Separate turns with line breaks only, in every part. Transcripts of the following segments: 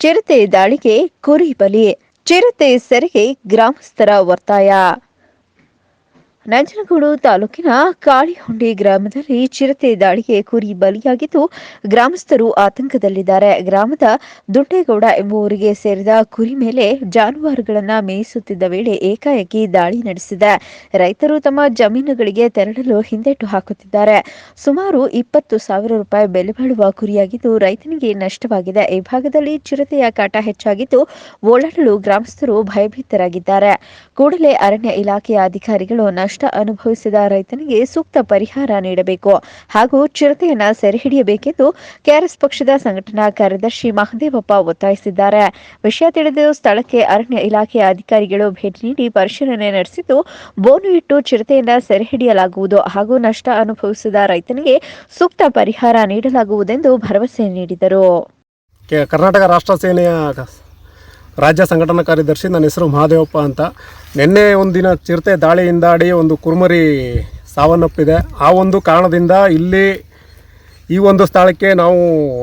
ಚಿರತೆ ದಾಳಿಗೆ ಕುರಿ ಬಲಿ ಚಿರತೆ ಸೆರೆಗೆ ಗ್ರಾಮಸ್ಥರ ಒತ್ತಾಯ. ನಂಜನಗೂಡು ತಾಲೂಕಿನ ಕಾಳಿಹುಂಡಿ ಗ್ರಾಮದಲ್ಲಿ ಚಿರತೆ ದಾಳಿಗೆ ಕುರಿ ಬಲಿಯಾಗಿದ್ದು ಗ್ರಾಮಸ್ಥರು ಆತಂಕದಲ್ಲಿದ್ದಾರೆ. ಗ್ರಾಮದ ದುಂಡೇಗೌಡ ಎಂಬುವರಿಗೆ ಸೇರಿದ ಕುರಿ ಮೇಲೆ ಜಾನುವಾರುಗಳನ್ನ ಮೇಯಿಸುತ್ತಿದ್ದ ವೇಳೆ ಏಕಾಏಕಿ ದಾಳಿ ನಡೆಸಿದೆ. ರೈತರು ತಮ್ಮ ಜಮೀನುಗಳಿಗೆ ತೆರಳಲು ಹಿಂದೇಟು ಹಾಕುತ್ತಿದ್ದಾರೆ. ಸುಮಾರು ಇಪ್ಪತ್ತು ಸಾವಿರ ರೂಪಾಯಿ ಬೆಲೆ ಬಾಳುವ ಕುರಿಯಾಗಿದ್ದು ರೈತನಿಗೆ ನಷ್ಟವಾಗಿದೆ. ಈ ಭಾಗದಲ್ಲಿ ಚಿರತೆಯ ಕಾಟ ಹೆಚ್ಚಾಗಿದ್ದು ಓಡಾಡಲು ಗ್ರಾಮಸ್ಥರು ಭಯಭೀತರಾಗಿದ್ದಾರೆ. ಕೂಡಲೇ ಅರಣ್ಯ ಇಲಾಖೆಯ ಅಧಿಕಾರಿಗಳು ನಷ್ಟ ಅನುಭವಿಸಿದ ರೈತನಿಗೆ ಸೂಕ್ತ ಪರಿಹಾರ ನೀಡಬೇಕು ಹಾಗೂ ಚಿರತೆಯನ್ನ ಸೆರೆಹಿಡಿಯಬೇಕೆಂದು ಕೆಆರ್ಎಸ್ ಪಕ್ಷದ ಸಂಘಟನಾ ಕಾರ್ಯದರ್ಶಿ ಮಹದೇವಪ್ಪ ಒತ್ತಾಯಿಸಿದ್ದಾರೆ. ವಿಷಯ ತಿಳಿದು ಸ್ಥಳಕ್ಕೆ ಅರಣ್ಯ ಇಲಾಖೆಯ ಅಧಿಕಾರಿಗಳು ಭೇಟಿ ನೀಡಿ ಪರಿಶೀಲನೆ ನಡೆಸಿದ್ದು, ಬೋನು ಇಟ್ಟು ಚಿರತೆಯನ್ನ ಸೆರೆ ಹಿಡಿಯಲಾಗುವುದು ಹಾಗೂ ನಷ್ಟ ಅನುಭವಿಸಿದ ರೈತನಿಗೆ ಸೂಕ್ತ ಪರಿಹಾರ ನೀಡಲಾಗುವುದೆಂದು ಭರವಸೆ ನೀಡಿದರು.
ಕರ್ನಾಟಕ ರಾಷ್ಟ್ರ ಸೇನೆಯ ರಾಜ್ಯ ಸಂಘಟನಾ ಕಾರ್ಯದರ್ಶಿ, ನನ್ನ ಹೆಸರು ಮಹಾದೇವಪ್ಪ ಅಂತ. ನಿನ್ನೆ ದಿನ ಚಿರತೆ ದಾಳಿಯಿಂದಾಡಿ ಒಂದು ಕುರುಮರಿ ಸಾವನ್ನಪ್ಪಿದೆ. ಆ ಒಂದು ಕಾರಣದಿಂದ ಇಲ್ಲಿ ಈ ಒಂದು ಸ್ಥಳಕ್ಕೆ ನಾವು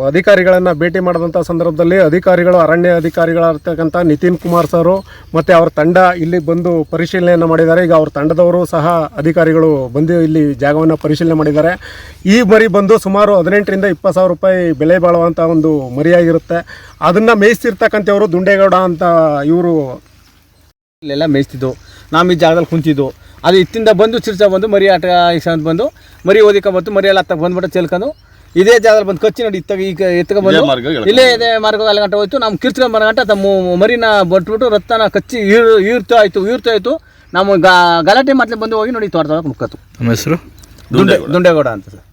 ಅಧಿಕಾರಿಗಳನ್ನು ಭೇಟಿ ಮಾಡಿದಂಥ ಸಂದರ್ಭದಲ್ಲಿ ಅಧಿಕಾರಿಗಳು, ಅರಣ್ಯ ಅಧಿಕಾರಿಗಳಾಗಿರ್ತಕ್ಕಂಥ ನಿತಿನ್ ಕುಮಾರ್ ಸರು ಮತ್ತು ಅವರ ತಂಡ ಇಲ್ಲಿ ಬಂದು ಪರಿಶೀಲನೆಯನ್ನು ಮಾಡಿದ್ದಾರೆ. ಈಗ ಅವ್ರ ತಂಡದವರು ಸಹ ಅಧಿಕಾರಿಗಳು ಬಂದು ಇಲ್ಲಿ ಜಾಗವನ್ನು ಪರಿಶೀಲನೆ ಮಾಡಿದ್ದಾರೆ. ಈ ಮರಿ ಬಂದು ಸುಮಾರು ಹದಿನೆಂಟರಿಂದ ಇಪ್ಪತ್ತು ಸಾವಿರ ರೂಪಾಯಿ ಬೆಲೆ ಬಾಳುವಂಥ ಒಂದು ಮರಿಯಾಗಿರುತ್ತೆ. ಅದನ್ನು ಮೇಯಿಸ್ತಿರ್ತಕ್ಕಂಥವರು ದುಂಡೇಗೌಡ ಅಂತ ಇವರು
ಇಲ್ಲೆಲ್ಲ ಮೇಯಿಸ್ತಿದ್ದು, ನಾವು ಈ ಜಾಗದಲ್ಲಿ ಕುಂತಿದ್ದು. ಅದು ಇತ್ತಿಂದ ಬಂದು ಚಿರ್ಚ ಬಂದು ಮರಿ ಆಟ ಬಂದು ಮರಿ ಓದಿಕ ಬಂತು ಮರಿ ಎಲ್ಲ ಬಂದ್ಬಿಟ್ಟು ಚೆಲ್ಕೊಂಡು ಇದೇ ಜಾಗದಲ್ಲಿ ಬಂದು ಕಚ್ಚಿ ನೋಡಿ ಇತ್ತಾಗ ಈಗ ಎತ್ತಕ ಬಂದು. ಇಲ್ಲೇ ಇದೇ ಮಾರ್ಗ ಅಲ್ಲಿ ಗಂಟೆ ಹೋಯ್ತು. ನಮ್ಮ ಕಿರ್ಚ್ಕೊಂಡ್ ಬರೋ ಗಂಟೆ ತಮ್ಮ ಮರಿನ ಬಟ್ಬಿಟ್ಟು ರಕ್ತನ ಕಚ್ಚಿ ಈರ್ ಈರ್ತಾ ಆಯ್ತು ಈರ್ತಾ ಆಯ್ತು. ನಮ್ಮ ಗಲಾಟೆ ಮಾಡ್ಲಿ ಬಂದು ಹೋಗಿ ನೋಡಿ ತೋಟದೊಳಗೆ ಮುಕ್ಕತ್ತು
ನಮ್ಮ ಹೆಸರು?
ದುಂಡೆ ದುಂಡೇಗೌಡ ಅಂತ ಸರ್.